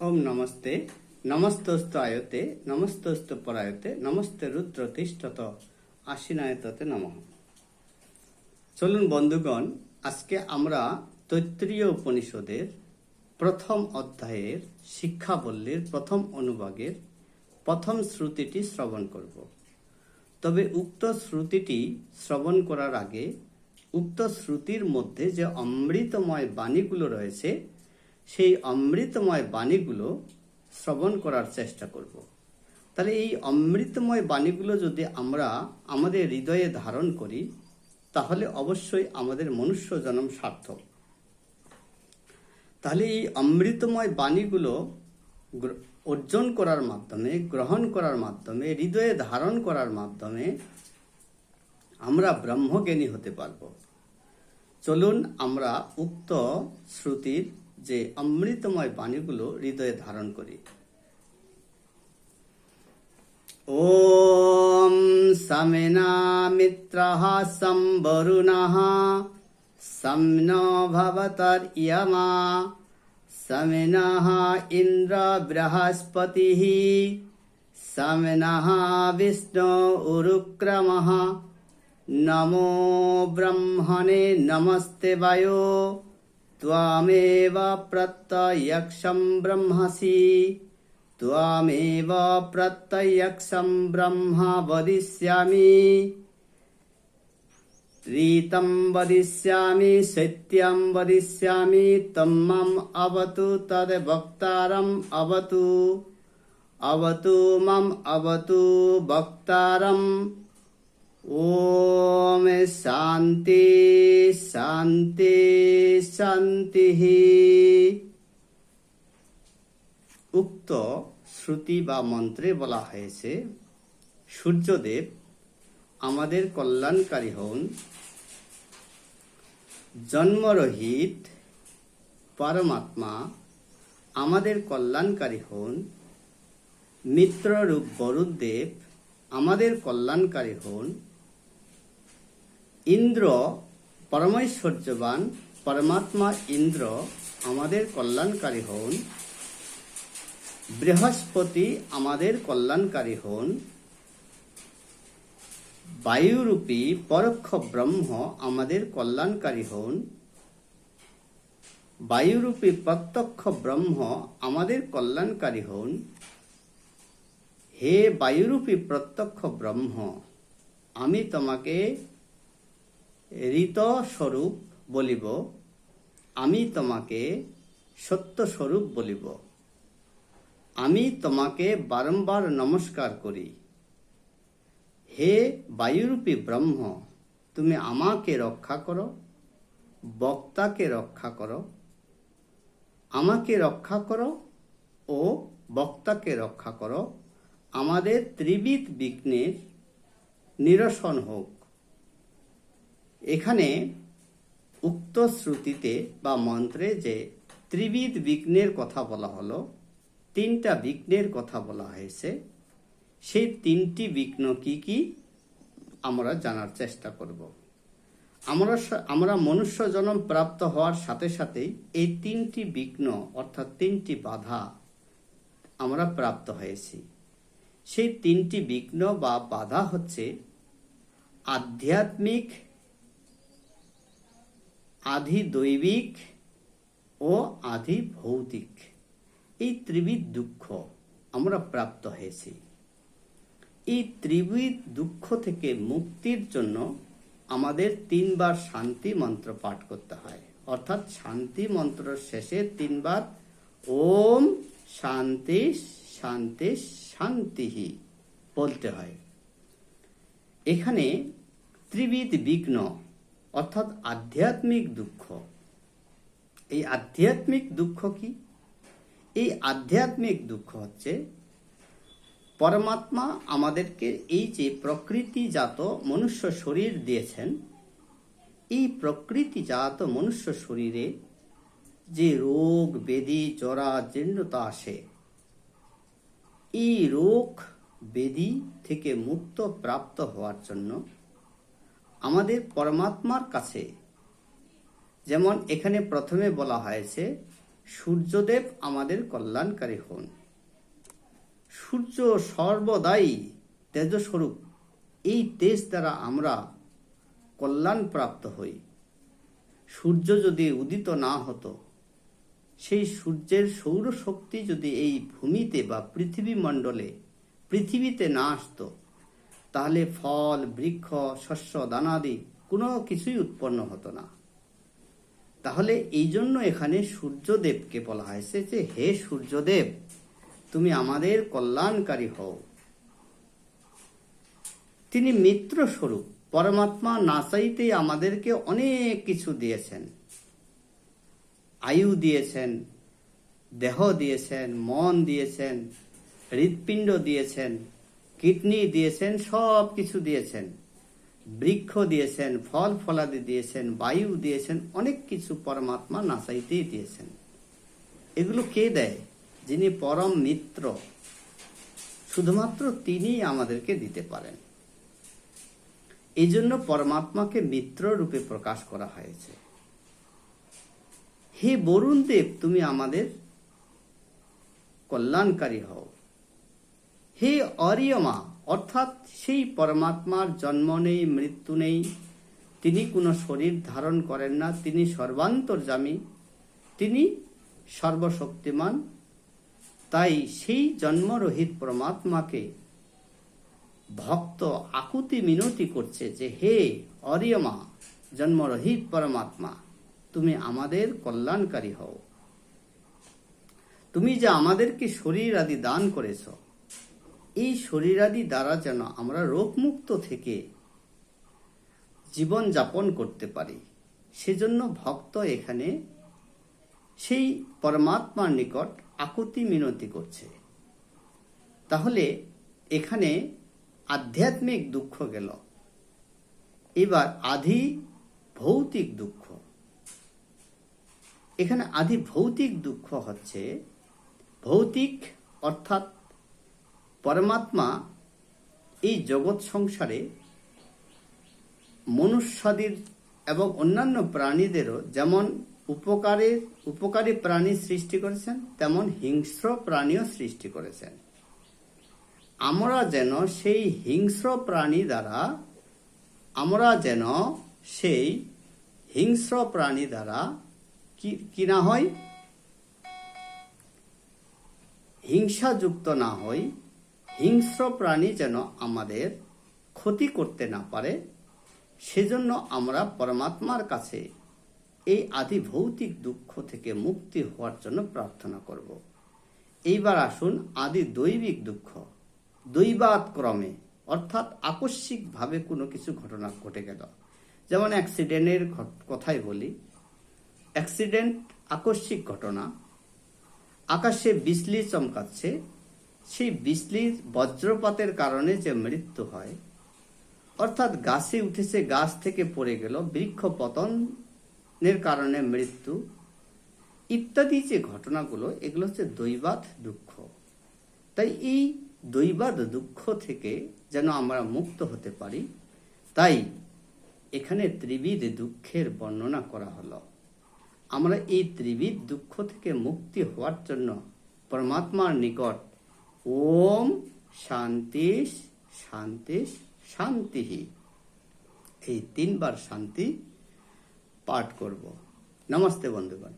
ওম নমস্তে নমস্তস্ত আয়তে নমস্তস্ত পরায়তে নমস্তে রুদ্র তিষ্ঠত আশিনায়ততে নম চলুন বন্ধুগণ, আজকে আমরা তৈত্রীয় উপনিষদের প্রথম অধ্যায়ের শিক্ষাবল্লীর প্রথম অনুভাগের প্রথম শ্রুতিটি শ্রবণ করব। তবে উক্ত শ্রুতিটি শ্রবণ করার আগে উক্ত শ্রুতির মধ্যে যে অমৃতময় বাণীগুলো রয়েছে সেই অমৃতময় বাণীগুলো শ্রবণ করার চেষ্টা করব। তাহলে এই অমৃতময় বাণীগুলো যদি আমরা আমাদের হৃদয়ে ধারণ করি, তাহলে অবশ্যই আমাদের মনুষ্য জন্ম সার্থক। তাহলে এই অমৃতময় বাণীগুলো অর্জন করার মাধ্যমে, গ্রহণ করার মাধ্যমে, হৃদয়ে ধারণ করার মাধ্যমে আমরা ব্রহ্মজ্ঞানী হতে পারব। চলুন আমরা উক্ত শ্রুতির যে অমৃতময় বাণীগুলো হৃদয়ে ধারণ করি ॐ समिना मित्रः संवरुणः सं नो भवतर्यमा समिनः इन्द्र बृहस्पतिः समिनः विष्णु उरुक्रमः नमो ब्रह्मणे नमस्ते वायो त्वामेव प्रत्ययक्षं ब्रह्मसि। त्वामेव प्रत्ययक्षं ब्रह्म वदिष्यामि। रीतं वदिष्यामि सत्यं वदिष्यामि तं मम अवतु तद् वक्तारम् अवतु। अवतु मम अवतु वक्तारम् ॐ शान्ति शान्ति शान्तिः উক্ত শ্রুতি বা মন্ত্রে বলা হয়েছে সূর্যদেব আমাদের কল্যাণকারী হন জন্মরহিত পরমাত্মা আমাদের কল্যাণকারী হন মিত্ররূপ বরুদেব আমাদের কল্যাণকারী হন ইন্দ্র পরমৈশ্বর্যবান, পরমাত্মা ইন্দ্র, আমাদের কল্যাণকারী হন। বৃহস্পতি আমাদের কল্যাণকারী হন। বায়ুরূপী পরোক্ষ ব্রহ্ম আমাদের কল্যাণকারী হন। বায়ুরূপী প্রত্যক্ষ ব্রহ্ম আমাদের কল্যাণকারী হন। হে বায়ুরূপী প্রত্যক্ষ ব্রহ্ম, আমি তোমাকে ঋত স্বরূপ বলিব, আমি তোমাকে সত্য স্বরূপ বলিব। আমি তোমাকে বারম্বার নমস্কার করি। হে বায়ুরূপী ব্রহ্ম, তুমি আমাকে রক্ষা করো, বক্তাকে রক্ষা করো, আমাকে রক্ষা করো ও বক্তাকে রক্ষা করো। আমাদের ত্রিবিধ বিঘ্নের নিরসন হোক। এখানে উক্ত শ্রুতিতে বা মন্ত্রে যে ত্রিবিধ বিঘ্নের কথা বলা হলো, তিনটা বিঘ্নের কথা বলা হয়েছে, সেই তিনটি বিঘ্ন কি কি? আমরা জানার চেষ্টা করব। আমরা আমরা মনুষ্য জন্ম প্রাপ্ত হওয়ার সাথে সাথেই এই তিনটি বিঘ্ন, অর্থাৎ তিনটি বাধা আমরা প্রাপ্ত হয়েছি। সেই তিনটি বিঘ্ন বা বাধা হচ্ছে আধ্যাত্মিক আধি দৈবিক ও আধি ভৌতিক এই ত্রিবিধ দুঃখ আমরা প্রাপ্ত হয়েছি। এই ত্রিবিধ দুঃখ থেকে মুক্তির জন্য আমাদের তিনবার শান্তি মন্ত্র পাঠ করতে হয়। অর্থাৎ শান্তি মন্ত্র শেষে তিনবার ওম শান্তি শান্তি শান্তিহি বলতে হয়। এখানে ত্রিবিধ বিঘ্ন অর্থাৎ আধ্যাত্মিক দুঃখ। এই আধ্যাত্মিক দুঃখ কি? এই আধ্যাত্মিক দুঃখ হচ্ছে, পরমাত্মা আমাদেরকে এই যে প্রকৃতিজাত মনুষ্য শরীর দিয়েছেন, এই প্রকৃতিজাত মনুষ্য শরীরে যে রোগ বেদি জরা জীর্ণতা আসে, এই রোগ বেদি থেকে মুক্ত প্রাপ্ত হওয়ার জন্য আমাদের পরমাত্মার কাছে। যেমন এখানে প্রথমে বলা হয়েছে, সূর্যদেব আমাদের কল্যাণকারী হন। সূর্য সর্বদাই তেজস্বরূপ। এই তেজ দ্বারা আমরা কল্যাণ প্রাপ্ত হই। সূর্য যদি উদিত না হতো, সেই সূর্যের সৌরশক্তি যদি এই ভূমিতে বা পৃথিবী মণ্ডলে পৃথিবীতে না আসতো তাহলে ফল, বৃক্ষ, শস্য, দানাদি কোনো কিছুই উৎপন্ন হতো না। তাহলে এই জন্য এখানে সূর্যদেবকে বলা হয়েছে যে, হে সূর্যদেব, তুমি আমাদের কল্যাণকারী হও। তিনি মিত্র স্বরূপ পরমাত্মা না চাইতেই আমাদেরকে অনেক কিছু দিয়েছেন। আয়ু দিয়েছেন, দেহ দিয়েছেন, মন দিয়েছেন, হৃৎপিণ্ড দিয়েছেন কিডনি দিয়েছেন, সব কিছু দিয়েছেন। বৃক্ষ দিয়েছেন, ফল ফলাদি দিয়েছেন, বায়ু দিয়েছেন, অনেক কিছু পরমাত্মা না চাইতেই দিয়েছেন। এগুলো কে দেয়? যিনি পরম মিত্র। শুধুমাত্র তিনিই আমাদেরকে দিতে পারেন। এই জন্য পরমাত্মাকে মিত্র রূপে প্রকাশ করা হয়েছে। হে বরুণ দেব, তুমি আমাদের কল্যাণকারী হও। হে অরিয়মা, অর্থাৎ সেই পরমাত্মার জন্ম নেই, মৃত্যু নেই। তিনি কোনো শরীর ধারণ করেন না, তিনি সর্বান্তর্যামী তিনি সর্বশক্তিমান। তাই সেই জন্মরহিত পরমাত্মাকে ভক্ত আকুতি মিনতি করছে যে, হে অরিয়মা, জন্মরহিত পরমাত্মা, তুমি আমাদের কল্যাণকারী হও। তুমি যে আমাদেরকে শরীর আদি দান করেছ এই শরীরাদি দ্বারা যেন আমরা রোগমুক্ত থেকে জীবন যাপন করতে পারি। সেজন্য ভক্ত এখানে সেই পরমাত্মার নিকট আকুতি মিনতি করছে। তাহলে এখানে আধ্যাত্মিক দুঃখ গেল। এবার আধি ভৌতিক দুঃখ। এখানে আধি ভৌতিক দুঃখ হচ্ছে, ভৌতিক অর্থাৎ পরমাত্মা এই জগৎ সংসারে মনুষ্যাদির এবং অন্যান্য প্রাণীদেরও যেমন উপকারের, উপকারী প্রাণী সৃষ্টি করেছেন, তেমন হিংস্র প্রাণীও সৃষ্টি করেছেন। আমরা যেন সেই হিংস্র প্রাণী দ্বারা, আমরা যেন সেই হিংস্র প্রাণী দ্বারা কি না হয় হিংসাযুক্ত না হই। হিংস্র প্রাণী যেন আমাদের ক্ষতি করতে না পারে, সেজন্য আমরা পরমাত্মার কাছে এই আদি ভৌতিক দুঃখ থেকে মুক্তি হওয়ার জন্য প্রার্থনা করব। এইবার আসুন আদি দৈবিক দুঃখ দৈবাত ক্রমে অর্থাৎ আকস্মিকভাবে কোনো কিছু ঘটনা ঘটে গেল। যেমন অ্যাক্সিডেন্টের কথাই বলি। অ্যাক্সিডেন্ট, আকস্মিক ঘটনা। আকাশে বিজলি চমকাচ্ছে সেই বিজলির বজ্রপাতের কারণে যে মৃত্যু হয়, অর্থাৎ গাছে উঠেছে গাছ থেকে পড়ে গেল বৃক্ষ পতনের কারণে মৃত্যু, ইত্যাদি যে ঘটনাগুলো, এগুলো হচ্ছে দৈবাত দুঃখ। তাই এই দৈবাত দুঃখ থেকে যেন আমরা মুক্ত হতে পারি, তাই এখানে ত্রিবিধ দুঃখের বর্ণনা করা হলো। আমরা এই ত্রিবিধ দুঃখ থেকে মুক্তি হওয়ার জন্য পরমাত্মার নিকট ওম শান্তি শান্তি শান্তি। এই তিনবার শান্তি পাঠ করব। নমস্তে বন্ধুগণ।